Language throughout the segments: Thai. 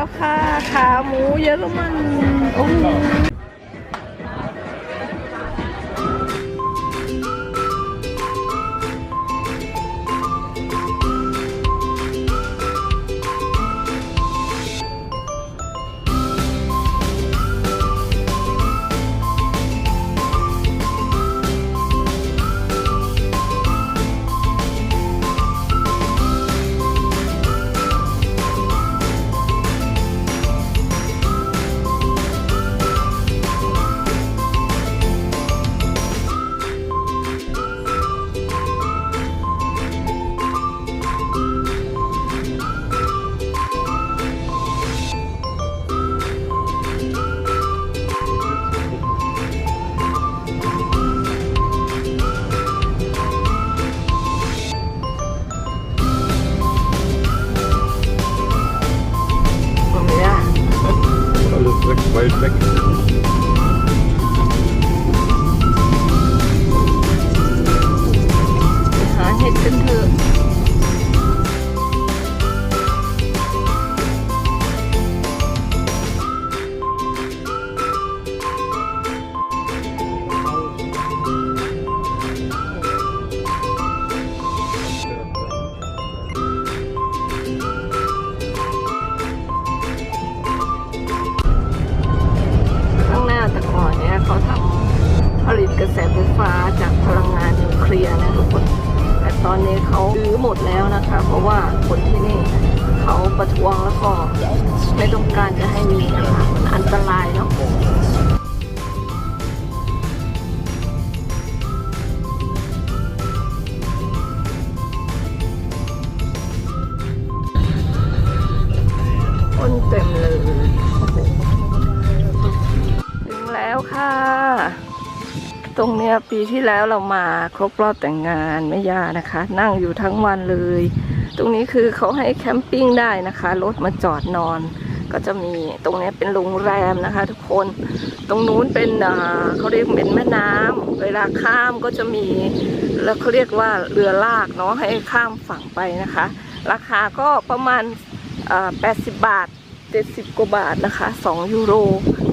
แล้วค่ะ ขาหมูเยอรมันโอ้ หมดแล้วนะคะ เพราะว่าคนที่นี่เขาประท้วงแล้วก็ไม่ต้องการจะให้มีนะคะมันอันตรายเนาะ ตรงเนี้ยปีที่แล้วเรามาครบรอบแต่งงานแม่ย่านะคะ นั่งอยู่ทั้งวันเลย ตรงนี้คือเขาให้แคมปิ้งได้นะคะรถมาจอดนอน ก็จะมีตรงนี้เป็นโรงแรมนะคะ ทุกคนตรงนู้นเป็นเขาเรียกเป็นแม่น้ำเวลาข้ามก็จะมีแล้วเขาเรียกว่าเรือลากเนาะให้ข้ามฝั่งไปนะคะ ราคาก็ประมาณ 80 บาท 70 กว่าบาทนะคะ 2 ยูโร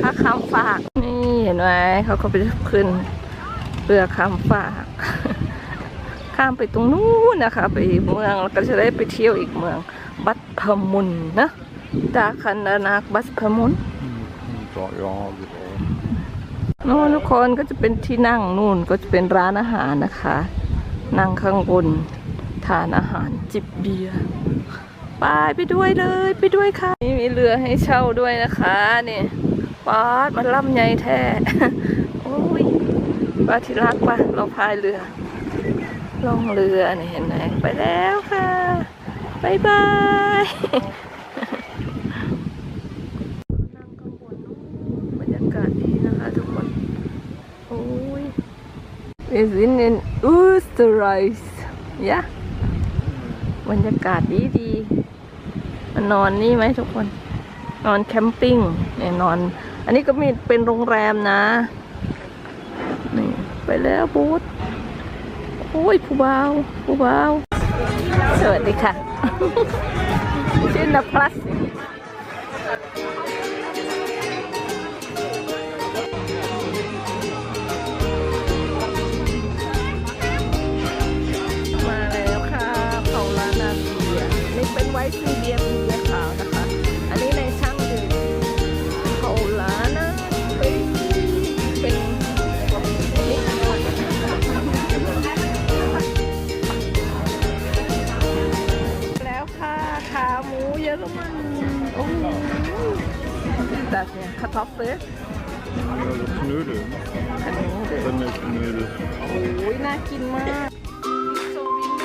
ค่าข้ามฝากนี่เห็นไหมเขาก็ไปขึ้น เรือข้ามฝาก ข้ามไปตรงนู้นนะคะ ไปเมืองแล้วก็จะได้ไปเที่ยวอีกเมือง บัตพมุนนะดาคันนานักบัตพมุน Ja, ja, genau. นู่นทุกคนก็จะเป็นที่นั่งนู่นก็จะเป็นร้านอาหารนะคะ นั่งข้างบนทานอาหารจิบเบียร์ไปไปด้วยเลยไปด้วยค่ะนี่มีเรือให้เช่าด้วยนะคะนี่ป๊าดมันล่ำใหญ่แท้โอ้ย ป้าที่รักปะเราพายเรือล่องเรือนี่เห็นไหมไปแล้วค่ะบายบายนั่งข้างบนนู่นบรรยากาศดีนะคะทุกคน โอ้ย is in in Österreich ยะบรรยากาศดีดีมานอนนี่ไหมทุกคน นอนแคมปิ้งเนี่ยนอน อันนี้ก็มีเป็นโรงแรมนะ ไปแล้วบูธโอ้ยผู้บ่าวผู้บ่าวสวัสดีค่ะ ชื่อนภัส แบบเนี้ยคาทอฟเฟส Ja, das Knödel. อันนี้เดี๋ยว Semmelknödel. โอ้ยน่ากินมากโซวินไหม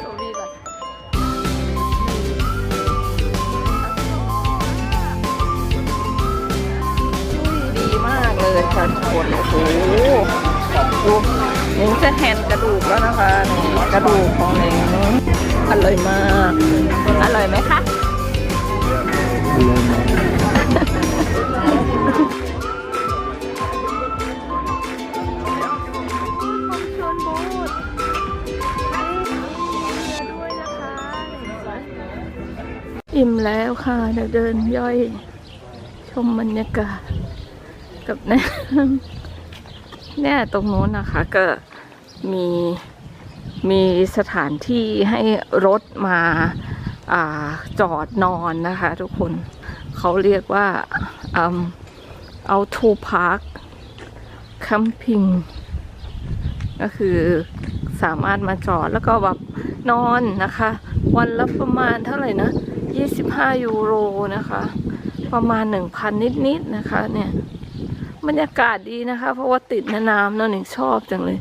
โซวินก่อนอุ้ยดีมากเลยค่ะทุกคนโอ้โห ของจะแทนกระดูกแล้วนะคะกระดูกของเมูอร่อยมาก อร่อยไหมคะอิ่มแล้วค่ะเดินย่อยชมบรรยากาศกับน้ำ เนี่ยตรงโน้นนะคะก็มีมีสถานที่ให้รถมาอาจอดนอนนะคะ ทุกคนเขาเรียกว่าเอาทูพาร์คแคมปิ้งก็คือสามารถมาจอดแล้วก็แบบนอนนะคะ วันละประมาณเท่าไหร่นะ 25 ยูโรนะคะ ประมาณ 1,000 นิดๆนะคะเนี่ย บรรยากาศดีนะคะ เพราะว่าติดแม่น้ำเนาะหนิงชอบจังเลย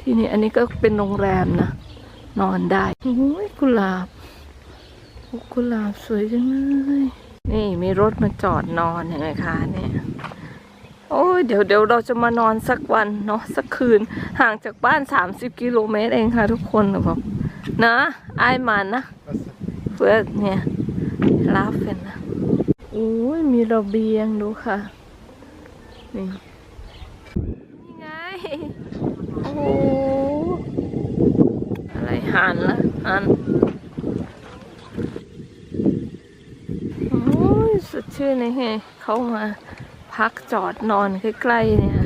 ที่นี่อันนี้ก็เป็นโรงแรมนะ นอนได้โอ้ยกุหลาบกุหลาบสวยจังเลยนี่มีรถมาจอดนอนเห็นไหมคะเนี่ยโอ้ยเดี๋ยวเดี๋ยวเราจะมานอนสักวันเนาะสักคืนห่างจากบ้าน 30 กิโลเมตรเองค่ะ ทุกคนแบบนะไอมันนะเพื่อเนี่ยลาฟเป็นนะโอ้ยมีระเบียงดูค่ะ นี่นี่ไง โอ้โห อะไรหันละหันโอ้ยสดชื่นเลยไงเขามาพักจอดนอนใกล้ๆเนี่ย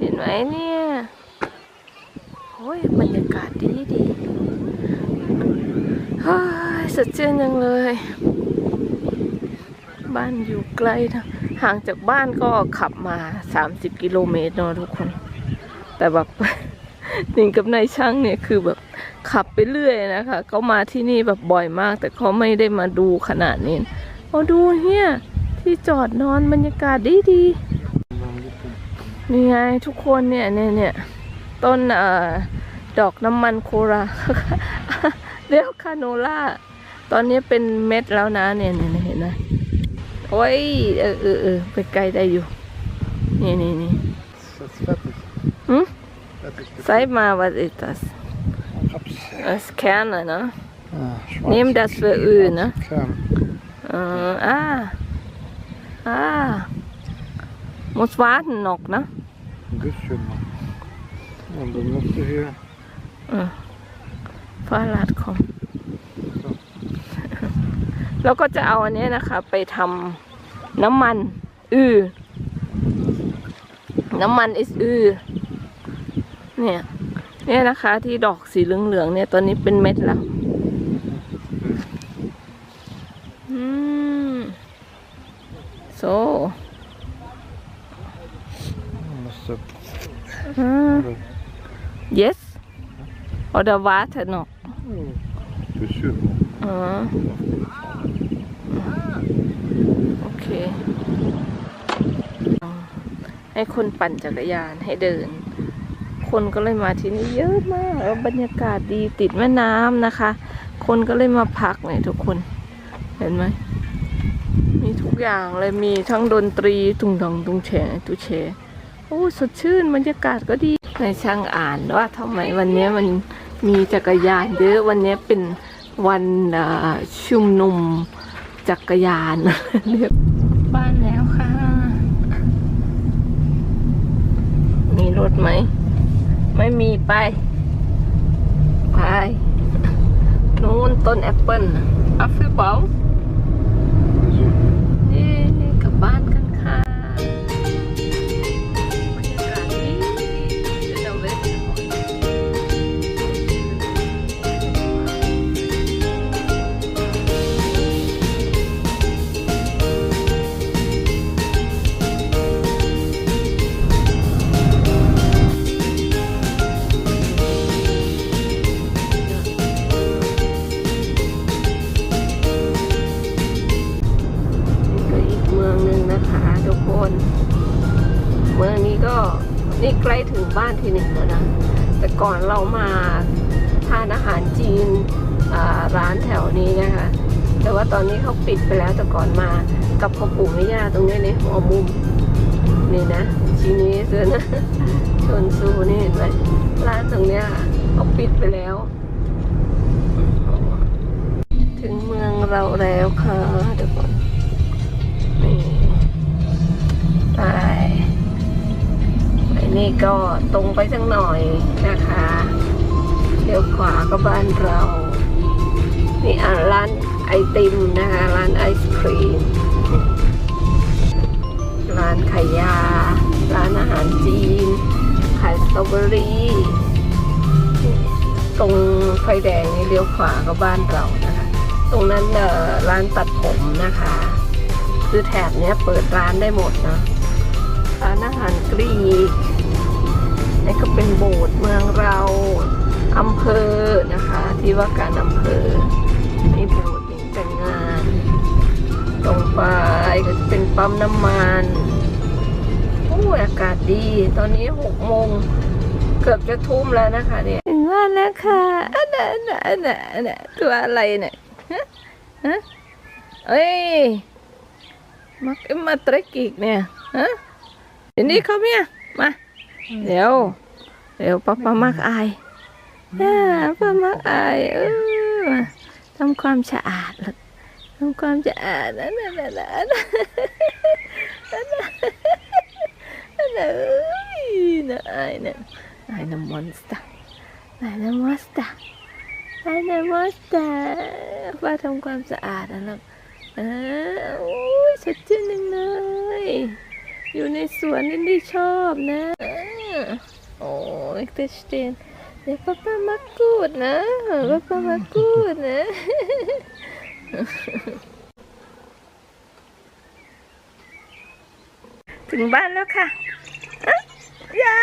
เห็นไหมเนี่ยโอ้ยบรรยากาศดีดีเฮ้ยสดชื่นจังเลย บ้านอยู่ใกล้นะ ห่างจากบ้านก็ขับมา30กิโลเมตรเนอะทุกคน แต่แบบหนิงกับนายช่างเนี่ยคือแบบขับไปเรื่อยนะคะเขามาที่นี่แบบบ่อยมาก แต่เขาไม่ได้มาดูขนาดนี้เอาดูเนี่ยที่จอดนอนบรรยากาศดีดีนี่ไงทุกคนเนี่ยเนี่ยเนี่ยต้นเอ่อดอกน้ำมันโคราเรียกคาโนล่า ตอนนี้เป็นเม็ดแล้วนะเนี่ยเนี่ยเห็นไหม โอ้ยเออเออเออไปไกลได้อยู่ นี่นี่นี่ That's fertig. Hm? Fertig. Zeig mal, was ist das? Hab's. Das ist Kerne, ne? Ah, schwarz. Nimm das für Öl, ne? Kern. Äh, ah. Ah. Muss warten noch, ne? Ein bisschen noch. Und dann musst du hier. Fahrrad kommen แล้วก็จะเอาอันเนี้ยนะคะ ไปทำน้ำมัน อือน้ำมันอิสอือเนี่ยเนี่ยนะคะที่ดอกสีเหลืองๆเนี่ยตอนนี้เป็นเม็ดแล้วอืม so Musst du. Ah, yes oder warte noch Ein bisschen. อ๋อโอ เค ให้คนปั่นจักรยานให้เดิน คนก็เลยมาที่นี่เยอะมากบรรยากาศดีติดแม่น้ำนะคะ คนก็เลยมาพักเนี่ยทุกคน เห็นไหมมีทุกอย่างเลยมีทั้งดนตรีตุงดองตุงแฉตุเฉโอ้สดชื่นบรรยากาศก็ดีในช่างอ่านว่าทำไมวันนี้มันมีจักรยานเยอะวันนี้เป็นวันชุมนุมจักรยานเรียก บ้านแล้วค่ะ มีรถไหม ไม่มีไป ไป นู้นต้นแอปเปิ้ลอัฟฟิลเป นะคะทุกคน เมืองนี้ก็นี่ใกล้ถึงบ้านที่หนึ่งแล้วนะ แต่ก่อนเรามาทานอาหารจีนร้านแถวนี้นะคะ แต่ว่าตอนนี้เขาปิดไปแล้วแต่ก่อนมากับพ่อปู่แม่ย่าตรงนี้ในหัวมุมนี่นะชีนี้เสือนะชนซูนี่เห็นไหมร้านตรงเนี้ยเขาปิดไปแล้ว ถึงเมืองเราแล้วค่ะ นี่ก็ตรงไปสักหน่อยนะคะเลี้ยวขวาก็บ้านเรา นี่อะร้านไอติมนะคะ ร้านไอศครีม ร้านขายยา ร้านอาหารจีน ขายสตรอเบอรี่นี่ตรงไฟแดงนี่เลี้ยวขวาก็บ้านเรานะคะ ตรงนั้นเอ่อร้านตัดผมนะคะ คือแถบเนี้ยเปิดร้านได้หมดนะร้านอาหารกรีก นี่ก็เป็นโบสถ์เมืองเราอำเภอนะคะ ที่ว่าการอำเภอนี่โบสถ์นี่แต่งงาน ตรงไปก็จะเป็นปั๊มน้ำมันโอ้อากาศดี ตอนนี้หกโมงเกือบจะทุ่มแล้วนะคะเนี่ยถึงบ้านแล้วค่ะอันน่ะอันน่ะอันน่ะอันน่ะตัวอะไรเนี่ยฮะฮะเอ้ยมักมาตรกิกเนี่ยฮะเดี๋ยวนี้เขาเนี่ยมา เดี๋ยวเดี๋ยวป้าป้ามักอายอ่าป้ามักอายเออมาทำความสะอาดลูกทำความสะอาดนั่นน่ะนั่นน่ะนั่นน่ะนั่นน่ะนั่นน่ะเอ้ยน่ะไอ้น่ะไอ้น่ะมอนสเตอร์ไอ้น่ะมอนสเตอร์ไอ้น่ะมอนสเตอร์ป้าทำความสะอาดนะลูกเออโอ้ยสดชื่นจังเลยอยู่ในสวนนี่ดีชอบนะ เออโอ้ยเตสเตนเดี๋ยวป้าป้ามากูดนะป้าป้ามากูดนะถึงบ้านแล้วค่ะอ๊ะยา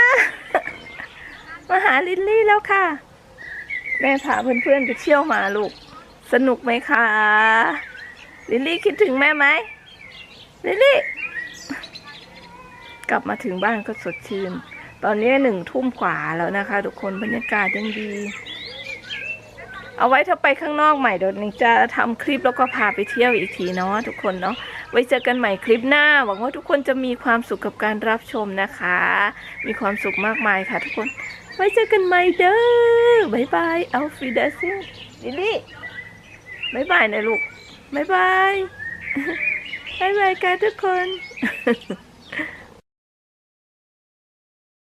มาหาลิลลี่แล้วค่ะ แม่พาเพื่อนๆไปเที่ยวมาลูก สนุกไหมคะ ลิลลี่คิดถึงแม่ไหมลิลลี่ กลับมาถึงบ้านก็สดชื่น ตอนนี้หนึ่งทุ่มกว่าแล้วนะคะ ทุกคนบรรยากาศยังดี เอาไว้ถ้าไปข้างนอกใหม่เดี๋ยวนิงจะทำคลิปแล้วก็พาไปเที่ยวอีกทีเนาะทุกคนเนาะไว้เจอกันใหม่คลิปหน้า หวังว่าทุกคนจะมีความสุขกับการรับชมนะคะ มีความสุขมากมายค่ะ ทุกคน ไว้เจอกันใหม่เด้อบายบายเอาฟีเดซิลลิลลี่บายบายนะลูกบายบายบายบายกันทุกคน